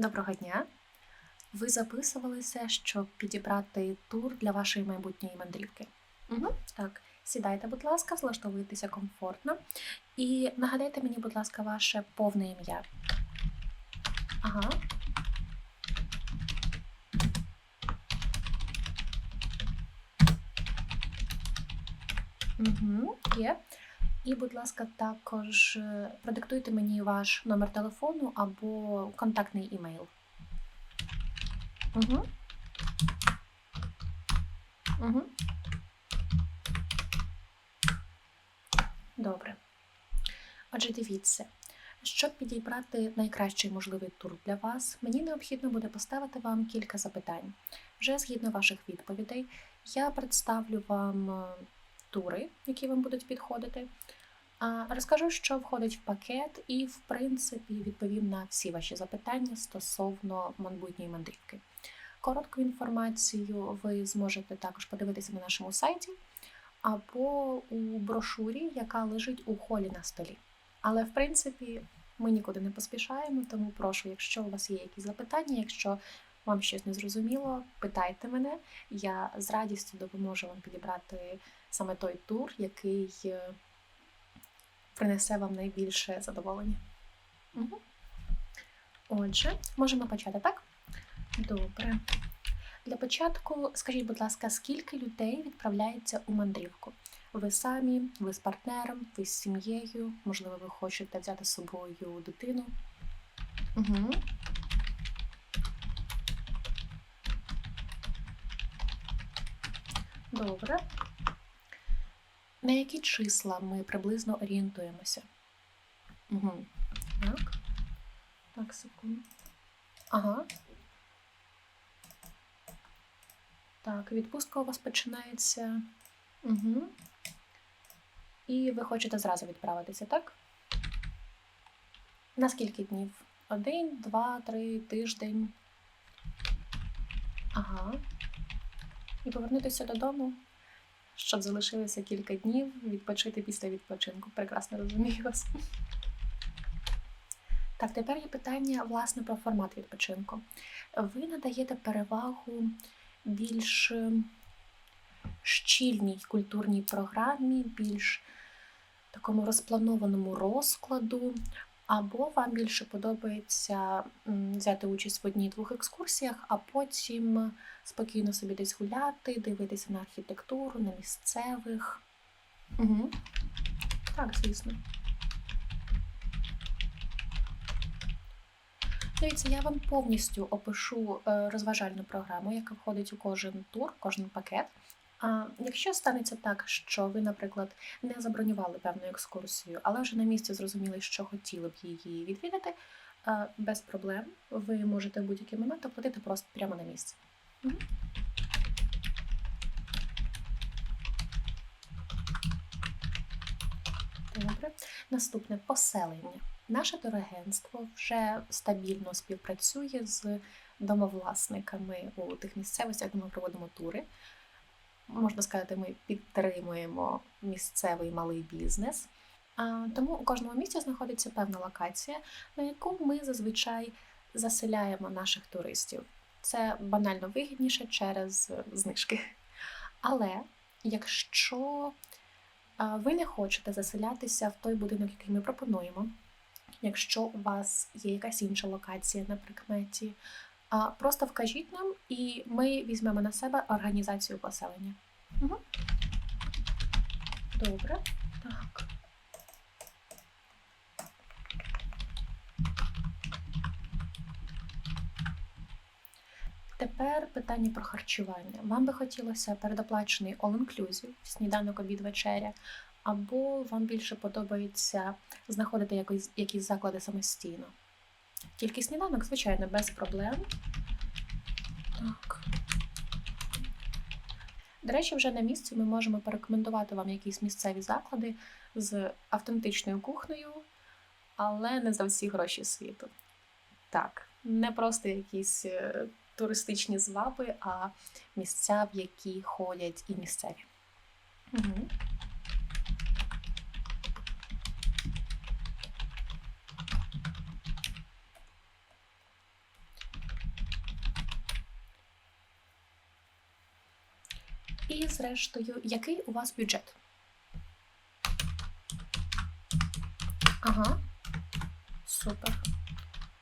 Доброго дня! Ви записувалися, щоб підібрати тур для вашої майбутньої мандрівки. Угу. Так, сідайте, будь ласка, влаштовуйтеся комфортно. І нагадайте мені, будь ласка, ваше повне ім'я. Ага. Угу, є. І, будь ласка, також е, продиктуйте мені ваш номер телефону або контактний імейл. Угу. Угу. Добре. Отже, дивіться, щоб підібрати найкращий можливий тур для вас, мені необхідно буде поставити вам кілька запитань. Вже згідно ваших відповідей, я представлю вам е, тури, які вам будуть підходити. Розкажу, що входить в пакет, і, в принципі, відповім на всі ваші запитання стосовно майбутньої мандрівки. Коротку інформацію ви зможете також подивитися на нашому сайті або у брошурі, яка лежить у холі на столі. Але, в принципі, ми нікуди не поспішаємо, тому прошу, якщо у вас є якісь запитання, якщо вам щось не зрозуміло, питайте мене. Я з радістю допоможу вам підібрати саме той тур, який е, принесе вам найбільше задоволення. Угу. Отже, можемо почати, так? Добре. Для початку, скажіть, будь ласка, скільки людей відправляється у мандрівку? Ви самі, ви з партнером, ви з сім'єю, можливо, ви хочете взяти з собою дитину. Угу. Добре. На які числа ми приблизно орієнтуємося? Угу. Так. Так, секунду. Ага. Так, відпустка у вас починається. Угу. І ви хочете зразу відправитися, так? На скільки днів? Один, два, три, тиждень. Ага. І повернутися додому, щоб залишилося кілька днів, відпочити після відпочинку. Прекрасно розумію вас. Так, тепер є питання, власне, про формат відпочинку. Ви надаєте перевагу більш щільній культурній програмі, більш такому розпланованому розкладу, або вам більше подобається взяти участь в одній-двох екскурсіях, а потім спокійно собі десь гуляти, дивитися на архітектуру, на місцевих. Угу. Так, звісно. Дивіться, я вам повністю опишу е, розважальну програму, яка входить у кожен тур, кожен пакет. А якщо станеться так, що ви, наприклад, не забронювали певну екскурсію, але вже на місці зрозуміли, що хотіли б її відвідати, без проблем ви можете в будь-який момент оплатити просто прямо на місці. Добре. Наступне поселення. Наше турагентство вже стабільно співпрацює з домовласниками у тих місцевостях, де ми проводимо тури. Можна сказати, ми підтримуємо місцевий малий бізнес. Тому у кожному місці знаходиться певна локація, на яку ми зазвичай заселяємо наших туристів. Це банально вигідніше через знижки. Але якщо ви не хочете заселятися в той будинок, який ми пропонуємо, якщо у вас є якась інша локація на прикметі, просто вкажіть нам, і ми візьмемо на себе організацію поселення. Угу. Добре. Так. Тепер питання про харчування. Вам би хотілося передоплачений all-inclusive, сніданок обід вечеря, або вам більше подобається знаходити якісь, якісь заклади самостійно. Тільки сніданок, звичайно, без проблем. Так. До речі, вже на місці ми можемо порекомендувати вам якісь місцеві заклади з автентичною кухнею, але не за всі гроші світу. Так, не просто якісь е, туристичні зваби, а місця, в які ходять і місцеві. Угу. І, зрештою, який у вас бюджет? Ага. Супер.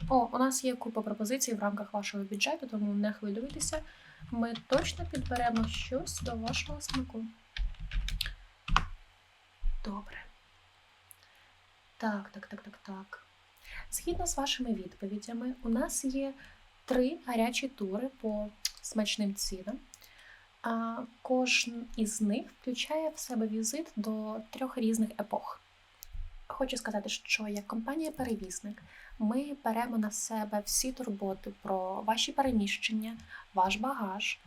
О, у нас є купа пропозицій в рамках вашого бюджету, тому не хвилюйтеся. Ми точно підберемо щось до вашого смаку. Добре. Так, так, так, так, так. Згідно з вашими відповідями, у нас є три гарячі тури по смачним цінам. А кожен із них включає в себе візит до трьох різних епох. Хочу сказати, що як компанія-перевізник ми беремо на себе всі турботи про ваші переміщення, ваш багаж.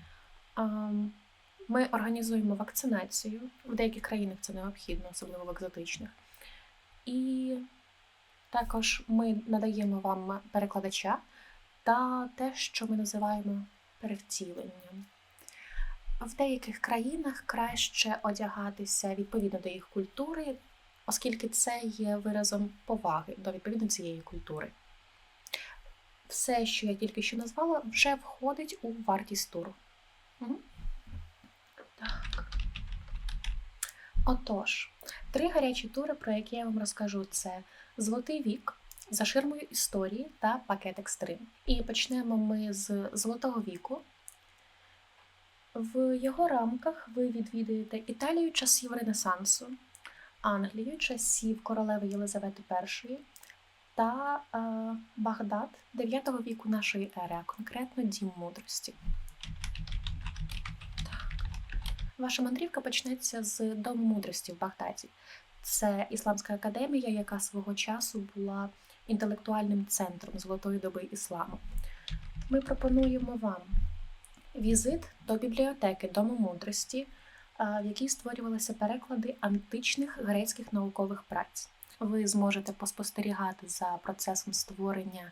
Ми організуємо вакцинацію. В деяких країнах це необхідно, особливо в екзотичних. І також ми надаємо вам перекладача та те, що ми називаємо перевтіленням. В деяких країнах краще одягатися відповідно до їх культури, оскільки це є виразом поваги до відповідно цієї культури. Все, що я тільки що назвала, вже входить у вартість туру. Так. Отож, три гарячі тури, про які я вам розкажу, це Золотий вік, за ширмою історії та пакет екстрим. І почнемо ми з Золотого віку. В його рамках ви відвідуєте Італію часів Ренесансу, Англію часів королеви Єлизавети І та е, Багдад 9 віку нашої ери, а конкретно Дім мудрості. Ваша мандрівка почнеться з Дому мудрості в Багдаді. Це Ісламська академія, яка свого часу була інтелектуальним центром золотої доби ісламу. Ми пропонуємо вам візит до бібліотеки Дому мудрості, в якій створювалися переклади античних грецьких наукових праць. Ви зможете поспостерігати за процесом створення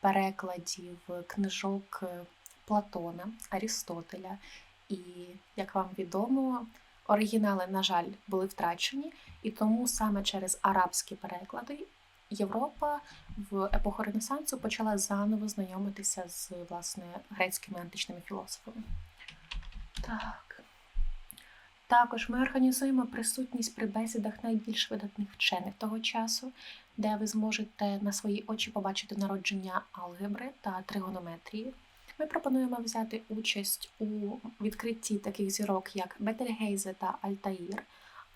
перекладів книжок Платона, Арістотеля. І, як вам відомо, оригінали, на жаль, були втрачені, і тому саме через арабські переклади Європа в епоху Ренесансу почала заново знайомитися з власне грецькими античними філософами. Так. Також ми організуємо присутність при бесідах найбільш видатних вчених того часу, де ви зможете на свої очі побачити народження алгебри та тригонометрії. Ми пропонуємо взяти участь у відкритті таких зірок, як Бетельгейзе та Альтаїр,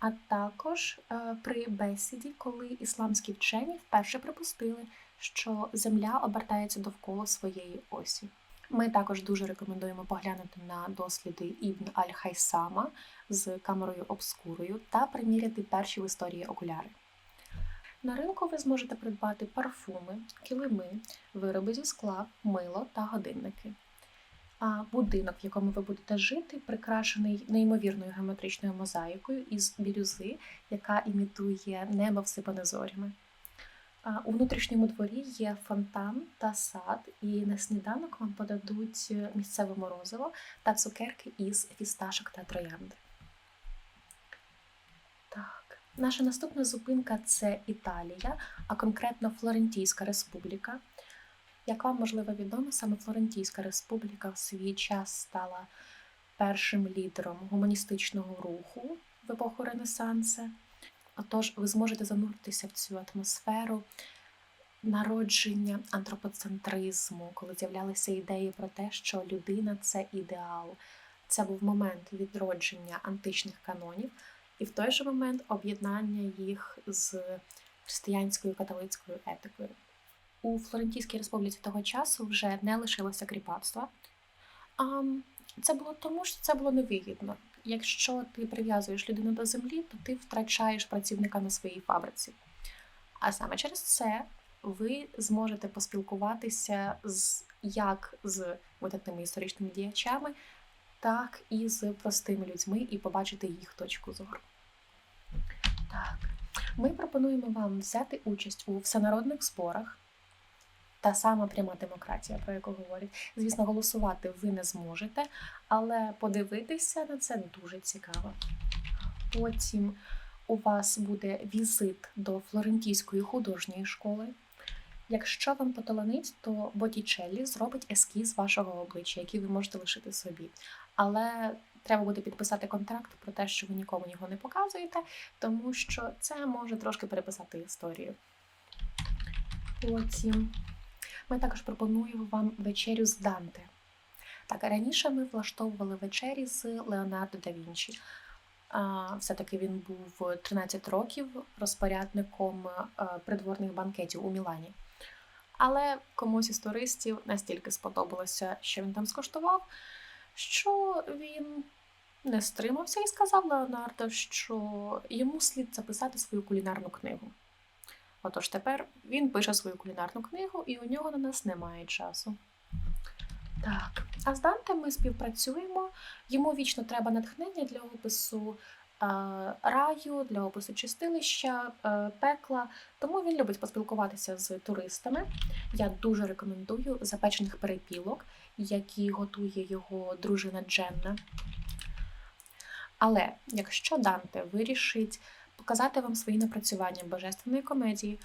а також е, при бесіді, коли ісламські вчені вперше припустили, що Земля обертається довкола своєї осі. Ми також дуже рекомендуємо поглянути на досліди Ібн Аль-Хайсама з камерою обскурою та приміряти перші в історії окуляри. На ринку ви зможете придбати парфуми, килими, вироби зі скла, мило та годинники. Будинок, в якому ви будете жити, прикрашений неймовірною геометричною мозаїкою із бірюзи, яка імітує небо всипане зорями. У внутрішньому дворі є фонтан та сад, і на сніданок вам подадуть місцеве морозиво та цукерки із фісташок та троянди. Так, наша наступна зупинка це Італія, а конкретно Флорентійська республіка. Як вам можливо відомо, саме Флорентійська республіка в свій час стала першим лідером гуманістичного руху в епоху Ренесанса. Отож, ви зможете зануритися в цю атмосферу народження антропоцентризму, коли з'являлися ідеї про те, що людина це ідеал. Це був момент відродження античних канонів, і в той же момент об'єднання їх з християнською католицькою етикою. У Флорентійській республіці того часу вже не лишилося кріпацтва. А це було тому, що це було невигідно. Якщо ти прив'язуєш людину до землі, то ти втрачаєш працівника на своїй фабриці. А саме через це ви зможете поспілкуватися з як з видатними історичними діячами, так і з простими людьми, і побачити їх точку зору. Так, ми пропонуємо вам взяти участь у всенародних зборах та сама пряма демократія, про яку говорять. Звісно, голосувати ви не зможете, але подивитися на це дуже цікаво. Потім у вас буде візит до Флорентійської художньої школи. Якщо вам поталанить, то Боттічеллі зробить ескіз вашого обличчя, який ви можете лишити собі. Але треба буде підписати контракт про те, що ви нікому його не показуєте, тому що це може трошки переписати історію. Потім ми також пропонуємо вам вечерю з Данте. Так, раніше ми влаштовували вечері з Леонардо да Вінчі. Все-таки він був 13 років розпорядником е, придворних банкетів у Мілані. Але комусь із туристів настільки сподобалося, що він там скуштував, що він не стримався і сказав Леонардо, що йому слід записати свою кулінарну книгу. Отож тепер він пише свою кулінарну книгу, і у нього на нас немає часу. Так, а з Данте ми співпрацюємо. Йому вічно треба натхнення для опису е, раю, для опису чистилища, е, пекла. Тому він любить поспілкуватися з туристами. Я дуже рекомендую запечених перепілок, які готує його дружина Дженна. Але якщо Данте вирішить показати вам свої напрацювання божественної комедії,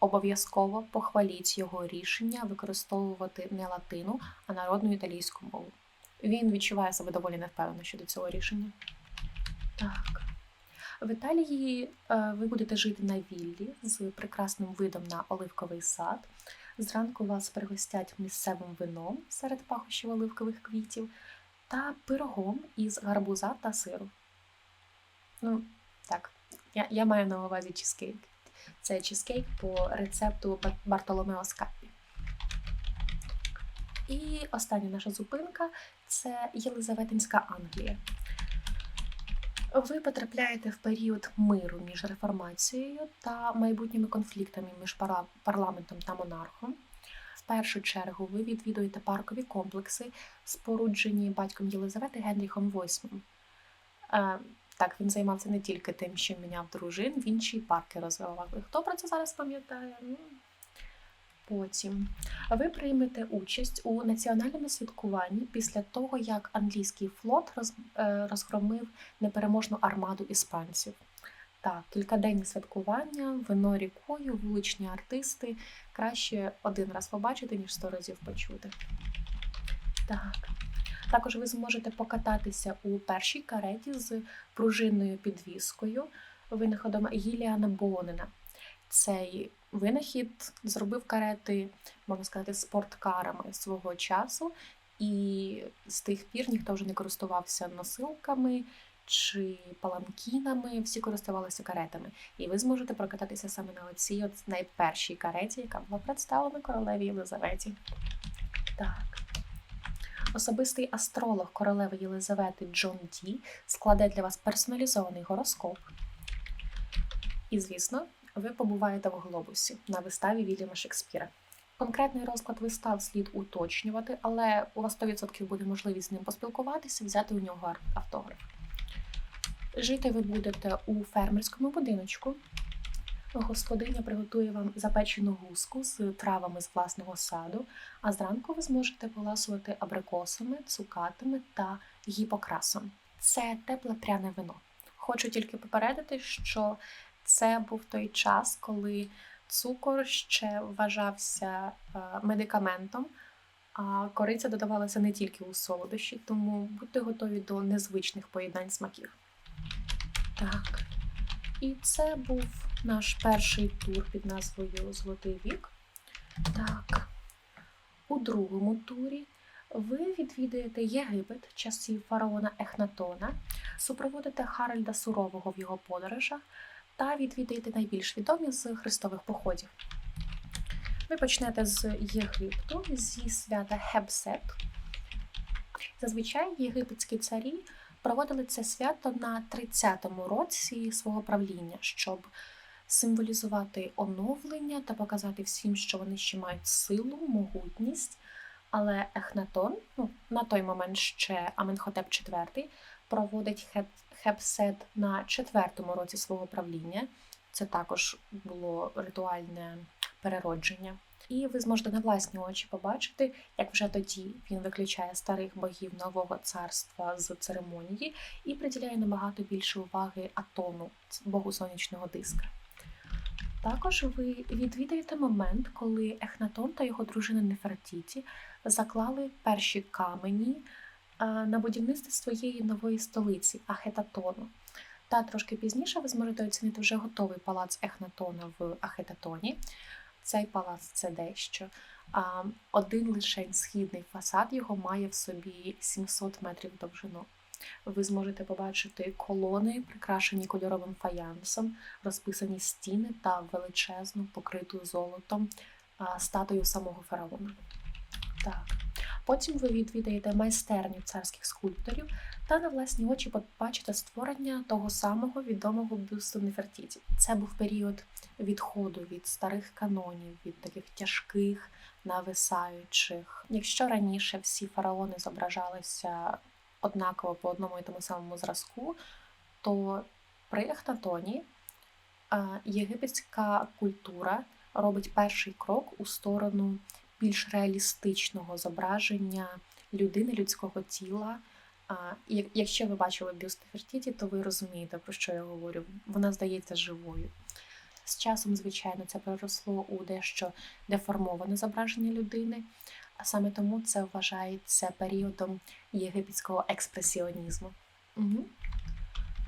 обов'язково похваліть його рішення використовувати не латину, а народну італійську мову. Він відчуває себе доволі невпевнено щодо цього рішення. Так. В Італії е, ви будете жити на віллі з прекрасним видом на оливковий сад. Зранку вас пригостять місцевим вином серед пахощів оливкових квітів та пирогом із гарбуза та сиру. Ну, так, я, я маю на увазі чизкейк. Це чизкейк по рецепту Бартоломео Скаппі. І остання наша зупинка це Єлизаветинська Англія. Ви потрапляєте в період миру між реформацією та майбутніми конфліктами між парламентом та монархом. В першу чергу ви відвідуєте паркові комплекси, споруджені батьком Єлизавети Генріхом VIII. Так, він займався не тільки тим, що міняв дружин, він ще й парки розвивав. Хто про це зараз пам'ятає? Ну, Потім ви приймете участь у національному святкуванні після того, як англійський флот е, розгромив непереможну армаду іспанців. Так, кількаденні святкування, вино рікою, вуличні артисти. Краще один раз побачити, ніж сто разів почути. Так. Також ви зможете покататися у першій кареті з пружинною підвіскою винаходом Гіліана Бонена. Цей винахід зробив карети, можна сказати, спорткарами свого часу, і з тих пір ніхто вже не користувався носилками чи паланкінами, всі користувалися каретами. І ви зможете прокататися саме на оцій найпершій кареті, яка була представлена королеві Єлизаветі. Так. Особистий астролог королеви Єлизавети Джон Ді складе для вас персоналізований гороскоп. І, звісно, ви побуваєте в глобусі на виставі Вільяма Шекспіра. Конкретний розклад вистав слід уточнювати, але у вас 100% буде можливість з ним поспілкуватися, взяти у нього автограф. Жити ви будете у фермерському будиночку. Господиня приготує вам запечену гуску з травами з власного саду, а зранку ви зможете поласувати абрикосами, цукатами та гіпокрасом. Це тепле пряне вино. Хочу тільки попередити, що це був той час, коли цукор ще вважався е, медикаментом, а кориця додавалася не тільки у солодощі, тому будьте готові до незвичних поєднань смаків. Так. І це був наш перший тур під назвою Золотий вік. Так. У другому турі ви відвідаєте Єгипет часів фараона Ехнатона, супроводите Харальда Сурового в його подорожах та відвідаєте найбільш відомі з хрестових походів. Ви почнете з Єгипту, зі свята Хебсет. Зазвичай єгипетські царі проводили це свято на 30-му році свого правління, щоб символізувати оновлення та показати всім, що вони ще мають силу, могутність. Але Ехнатон, ну, на той момент ще Аменхотеп IV, проводить Хеп- Хепсет на четвертому році свого правління. Це також було ритуальне переродження. І ви зможете на власні очі побачити, як вже тоді він виключає старих богів нового царства з церемонії і приділяє набагато більше уваги Атону, богу сонячного диска. Також ви відвідаєте момент, коли Ехнатон та його дружина Нефертіті заклали перші камені на будівництві своєї нової столиці Ахетатону. Та трошки пізніше ви зможете оцінити вже готовий палац Ехнатона в Ахетатоні. Цей палац це дещо. Один лише східний фасад його має в собі 700 метрів довжину. Ви зможете побачити колони, прикрашені кольоровим фаянсом, розписані стіни та величезну, покриту золотом статую самого фараона. Так. Потім ви відвідаєте майстерню царських скульпторів та на власні очі побачите створення того самого відомого бюсту Нефертіті. Це був період відходу від старих канонів, від таких тяжких, нависаючих. Якщо раніше всі фараони зображалися однаково по одному і тому самому зразку, то при Ехнатоні єгипетська культура робить перший крок у сторону більш реалістичного зображення людини, людського тіла. Якщо ви бачили бюст Нефертіті, то ви розумієте, про що я говорю. Вона здається живою. З часом, звичайно, це переросло у дещо деформоване зображення людини, саме тому це вважається періодом єгипетського експресіонізму. Угу.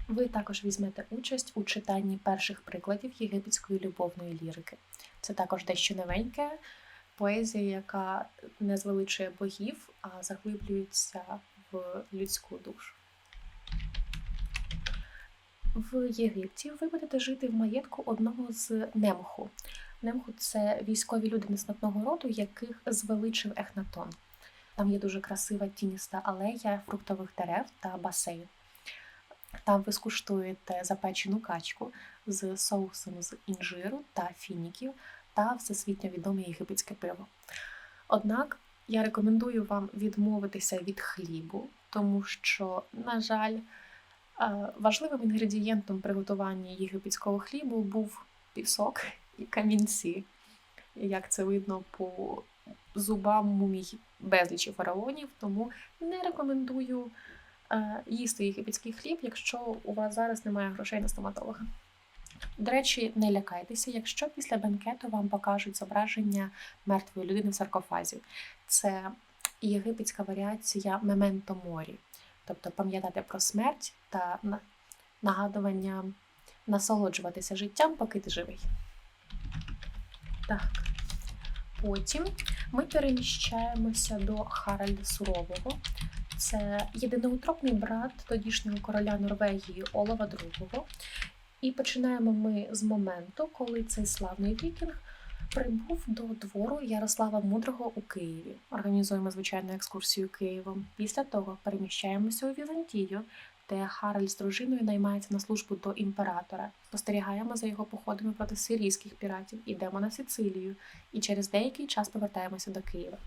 Ви також візьмете участь у читанні перших прикладів єгипетської любовної лірики. Це також дещо новеньке, поезія, яка не звеличує богів, а заглиблюється в людську душу. В Єгипті ви будете жити в маєтку одного з Немху. Немху це військові люди неснатного роду, яких звеличив Ехнатон. Там є дуже красива тініста алея фруктових дерев та басейн. Там ви скуштуєте запечену качку з соусом з інжиру та фініків та всесвітньо відоме єгипетське пиво. Однак я рекомендую вам відмовитися від хлібу, тому що, на жаль, важливим інгредієнтом приготування єгипетського хлібу був пісок камінці. Як це видно по зубам мумій безлічі фараонів, тому не рекомендую їсти єгипетський хліб, якщо у вас зараз немає грошей на стоматолога. До речі, не лякайтеся, якщо після бенкету вам покажуть зображення мертвої людини в саркофазі. Це єгипетська варіація мементо морі, тобто пам'ятати про смерть та нагадування насолоджуватися життям, поки ти живий. Так. Потім ми переміщаємося до Харальда Сурового. Це єдиноутропний брат тодішнього короля Норвегії Олова II. І починаємо ми з моменту, коли цей славний вікінг прибув до двору Ярослава Мудрого у Києві. Організуємо звичайну екскурсію Києвом. Після того переміщаємося у Візантію, де Харальд з дружиною наймається на службу до імператора. Спостерігаємо за його походами проти сирійських піратів, ідемо на Сицилію і через деякий час повертаємося до Києва.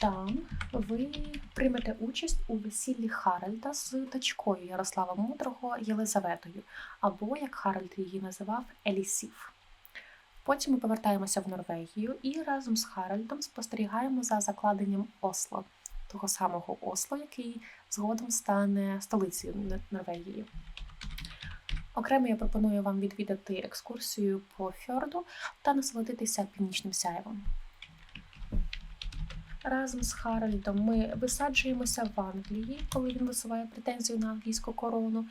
Там ви приймете участь у весіллі Харальда з дочкою Ярослава Мудрого Єлизаветою, або, як Харальд її називав, Елісів. Потім ми повертаємося в Норвегію і разом з Харальдом спостерігаємо за закладенням Осло, того самого Осло, який згодом стане столицею Норвегії. Окремо я пропоную вам відвідати екскурсію по фьорду та насолодитися північним сяєвом. Разом з Харальдом ми висаджуємося в Англії, коли він висуває претензію на англійську корону.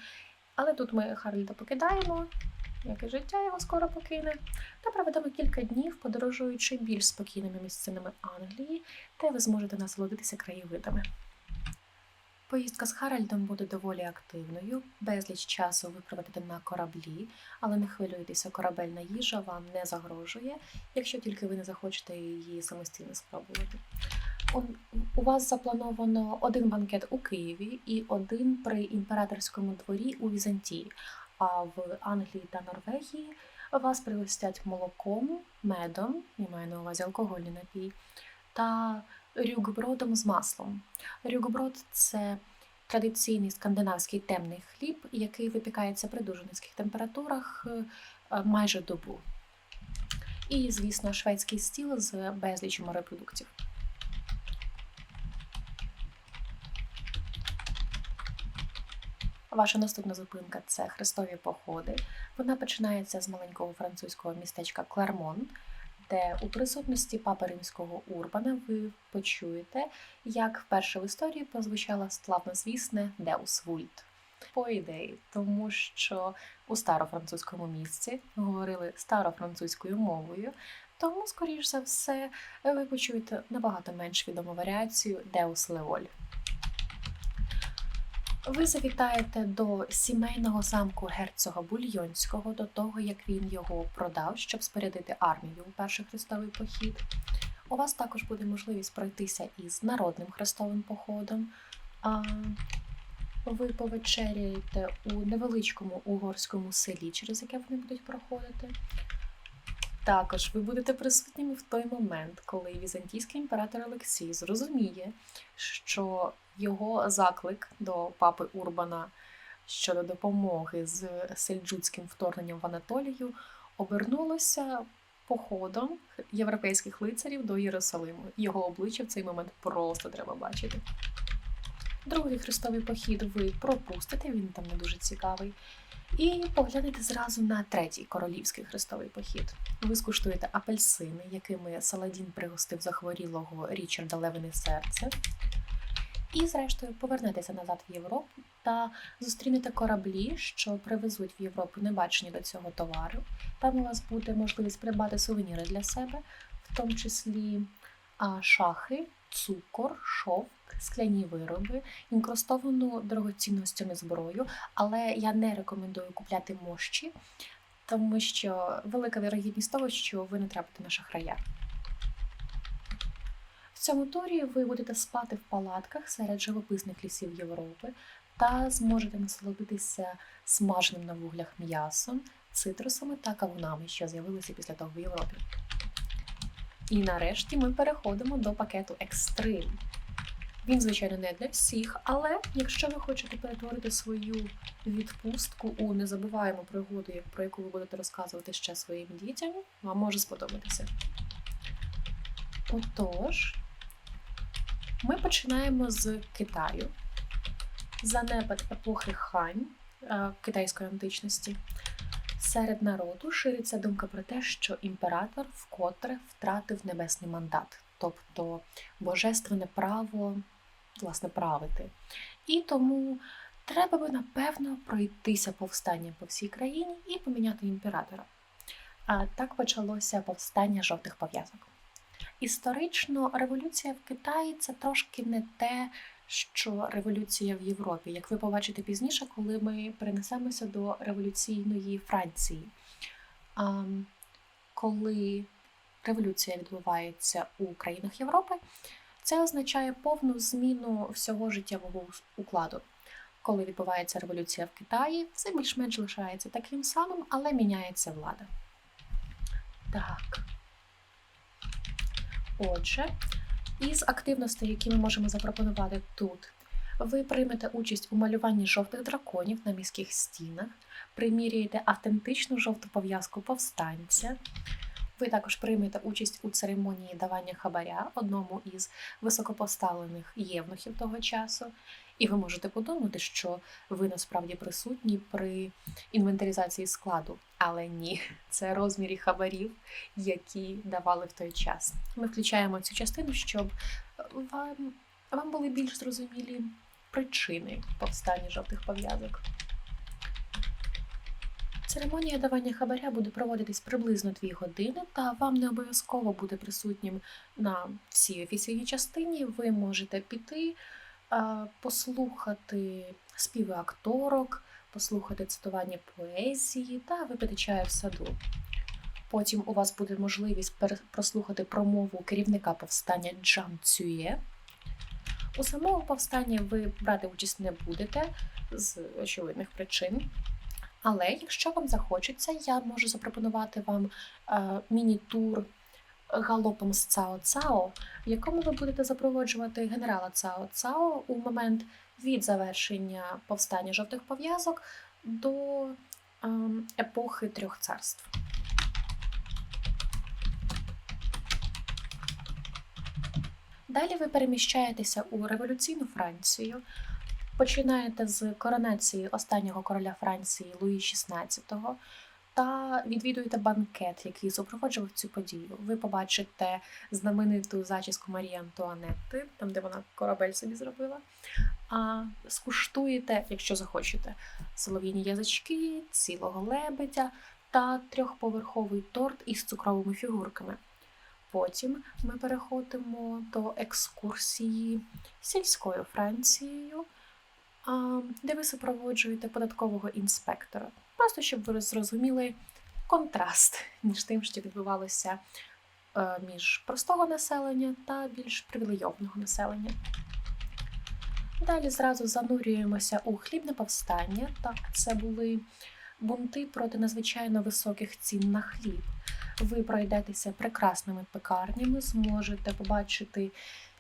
Але тут ми Харальда покидаємо, як і життя його скоро покине, та проведемо кілька днів, подорожуючи більш спокійними місцинами Англії, де ви зможете насолодитися краєвидами. Поїздка з Харальдом буде доволі активною, безліч часу ви проведете на кораблі, але не хвилюйтеся, корабельна їжа вам не загрожує, якщо тільки ви не захочете її самостійно спробувати. У вас заплановано один банкет у Києві і один при імператорському дворі у Візантії, а в Англії та Норвегії вас пригостять молоком, медом, я маю на увазі алкогольний напій, та рюкбродом з маслом. Рюкброд – це традиційний скандинавський темний хліб, який випікається при дуже низьких температурах е, майже добу. І, звісно, шведський стіл з безлічю морепродуктів. Ваша наступна зупинка це хрестові походи. Вона починається з маленького французького містечка Клермон, де у присутності папи римського Урбана ви почуєте, як вперше в історії прозвучало славнозвісне Деус Вульт. По ідеї, тому що у старофранцузькому місці говорили старофранцузькою мовою, тому, скоріш за все, ви почуєте набагато менш відому варіацію Деус Леоль. Ви завітаєте до сімейного замку герцога Бульйонського до того, як він його продав, щоб спорядити армію у перший хрестовий похід. У вас також буде можливість пройтися із народним хрестовим походом. Ви повечеряєте у невеличкому угорському селі, через яке вони будуть проходити. Також ви будете присутніми в той момент, коли візантійський імператор Олексій зрозуміє, що його заклик до папи Урбана щодо допомоги з сельджуцьким вторгненням в Анатолію обернулося походом європейських лицарів до Єрусалиму. Його обличчя в цей момент просто треба бачити. Другий хрестовий похід ви пропустите, він там не дуже цікавий. І поглянете зразу на третій королівський хрестовий похід. Ви скуштуєте апельсини, якими Саладін пригостив захворілого Річарда Левине серце. І, зрештою, повернетеся назад в Європу та зустрінете кораблі, що привезуть в Європу небачені до цього товару. Там у вас буде можливість придбати сувеніри для себе, в тому числі шахи, цукор, шовк, скляні вироби, інкрустовану дорогоцінностями зброю, але я не рекомендую купляти мощі, тому що велика вірогідність того, що ви натрапите на шахрая. В цьому турі ви будете спати в палатках серед живописних лісів Європи та зможете насолодитися смаженим на вуглях м'ясом, цитрусами та кавунами, що з'явилися після того в Європі. І нарешті ми переходимо до пакету Extreme. Він, звичайно, не для всіх, але якщо ви хочете перетворити свою відпустку у незабуваємо пригоду, про яку ви будете розказувати ще своїм дітям, вам може сподобатися. Отож, ми починаємо з Китаю. Занепад епохи Хань е, китайської античності. Серед народу шириться думка про те, що імператор вкотре втратив небесний мандат, тобто божественне право власне правити. І тому треба би, напевно, пройтися повстання по всій країні і поміняти імператора. А так почалося повстання жовтих пов'язок. Історично революція в Китаї це трошки не те, що революція в Європі, як ви побачите пізніше, коли ми перенесемося до революційної Франції. А, коли революція відбувається у країнах Європи, це означає повну зміну всього життєвого укладу. Коли відбувається революція в Китаї, все більш-менш лишається таким самим, але міняється влада. Так. Отже, із активностей, які ми можемо запропонувати тут, ви приймете участь у малюванні жовтих драконів на міських стінах, приміряєте автентичну жовту пов'язку повстанця. Ви також приймете участь у церемонії давання хабаря одному із високопоставлених євнухів того часу, і ви можете подумати, що ви насправді присутні при інвентаризації складу, але ні, це розмірі хабарів, які давали в той час. Ми включаємо цю частину, щоб вам, вам були більш зрозумілі причини повстання жовтих пов'язок. Церемонія давання хабаря буде проводитись приблизно 2 години, та вам не обов'язково буде присутнім на всій офіційній частині. Ви можете піти, послухати співи акторок, послухати цитування поезії та випити чаю в саду. Потім у вас буде можливість прослухати промову керівника повстання Джан Цює. У самому повстанні ви брати участь не будете з очевидних причин. Але якщо вам захочеться, я можу запропонувати вам е, міні-тур галопом з Цао Цао, в якому ви будете запроводжувати генерала Цао Цао у момент від завершення повстання жовтих пов'язок до е, епохи трьох царств. Далі ви переміщаєтеся у революційну Францію, Починаєте з коронації останнього короля Франції Луї XVI. Та відвідуєте банкет, який супроводжував цю подію. Ви побачите знамениту зачіску Марії Антуанетти, там де вона корабель собі зробила. А скуштуєте, якщо захочете, солов'їні язички, цілого лебедя та трьохповерховий торт із цукровими фігурками. Потім ми переходимо до екскурсії сільською Францією, де ви супроводжуєте податкового інспектора. Просто щоб ви зрозуміли контраст між тим, що відбувалося е, між простого населення та більш привілейованого населення. Далі зразу занурюємося у хлібне повстання. Так, це були бунти проти надзвичайно високих цін на хліб. Ви пройдетеся прекрасними пекарнями, зможете побачити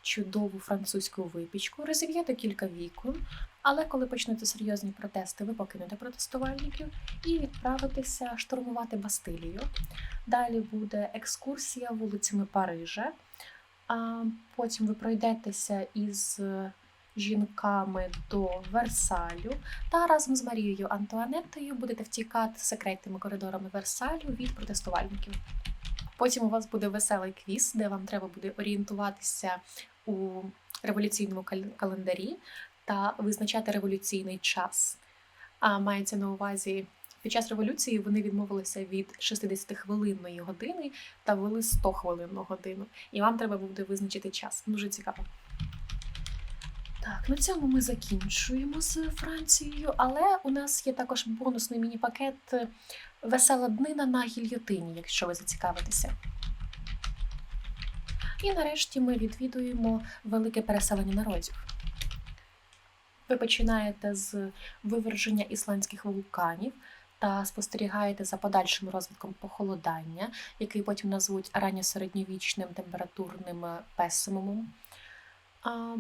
чудову французьку випічку, розів'єте кілька вікон, але коли почнуться серйозні протести, ви покинете протестувальників і відправитеся штурмувати Бастилію. Далі буде екскурсія вулицями Парижа. А потім ви пройдетеся із жінками до Версалю та разом з Марією Антуанеттою будете втікати секретними коридорами Версалю від протестувальників. Потім у вас буде веселий квіз, де вам треба буде орієнтуватися у революційному кал- календарі та визначати революційний час. А мається на увазі, під час революції вони відмовилися від 60-хвилинної години та ввели 100-хвилинну годину. І вам треба буде визначити час. Дуже цікаво. Так, на цьому ми закінчуємо з Францією, але у нас є також бонусний міні-пакет е, Весела днина на гільйотині, якщо ви зацікавитеся. І нарешті ми відвідуємо велике переселення народів. Ви починаєте з виверження ісландських вулканів та спостерігаєте за подальшим розвитком похолодання, який потім назвуть ранньосередньовічним температурним е, песимумом.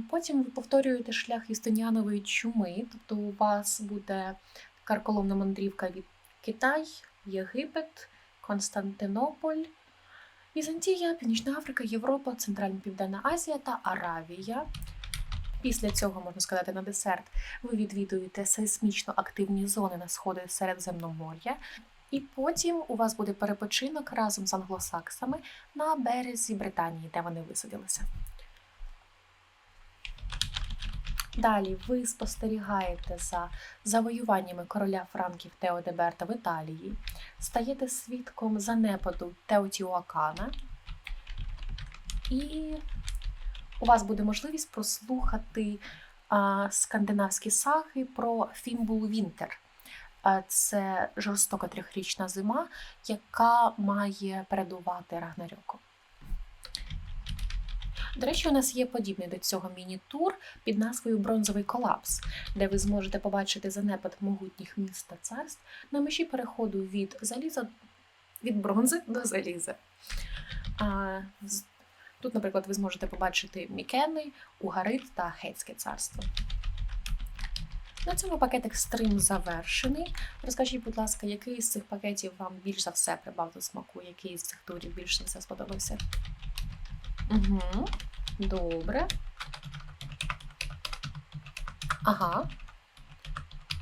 Потім ви повторюєте шлях Юстиніанової чуми, тобто у вас буде карколомна мандрівка від Китай, Єгипет, Константинополь, Візантія, Північна Африка, Європа, Центральна Південна Азія та Аравія. Після цього, можна сказати, на десерт ви відвідуєте сейсмічно активні зони на сходи Середземномор'я. І потім у вас буде перепочинок разом з англосаксами на березі Британії, де вони висадилися. Далі ви спостерігаєте за завоюваннями короля Франків Теодеберта в Італії, стаєте свідком занепаду Теотіуакана, і у вас буде можливість прослухати скандинавські саги про Фімбул Вінтер. Це жорстока трьохрічна зима, яка має передувати Рагнарьоку. До речі, у нас є подібний до цього міні-тур під назвою Бронзовий колапс, де ви зможете побачити занепад могутніх міст та царств на межі переходу від заліза від бронзи до заліза. Тут, наприклад, ви зможете побачити Мікени, Угарит та Гетське царство. На цьому пакет екстрим завершений. Розкажіть, будь ласка, який з цих пакетів вам більш за все прибав до смаку, який з цих турів більш за все сподобався? Угу. Добре. Ага.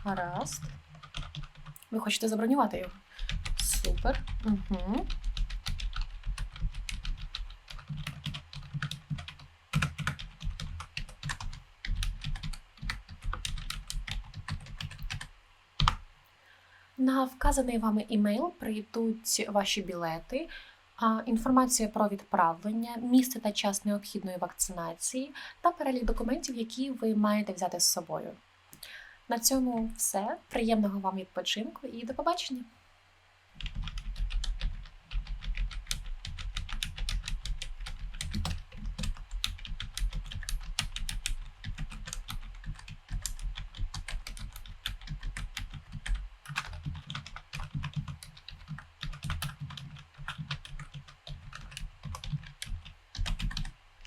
Гаразд. Ви хочете забронювати його? Супер. Угу. На вказаний вами імейл прийдуть ваші білети, інформація про відправлення, місце та час необхідної вакцинації та перелік документів, які ви маєте взяти з собою. На цьому все. Приємного вам відпочинку і до побачення!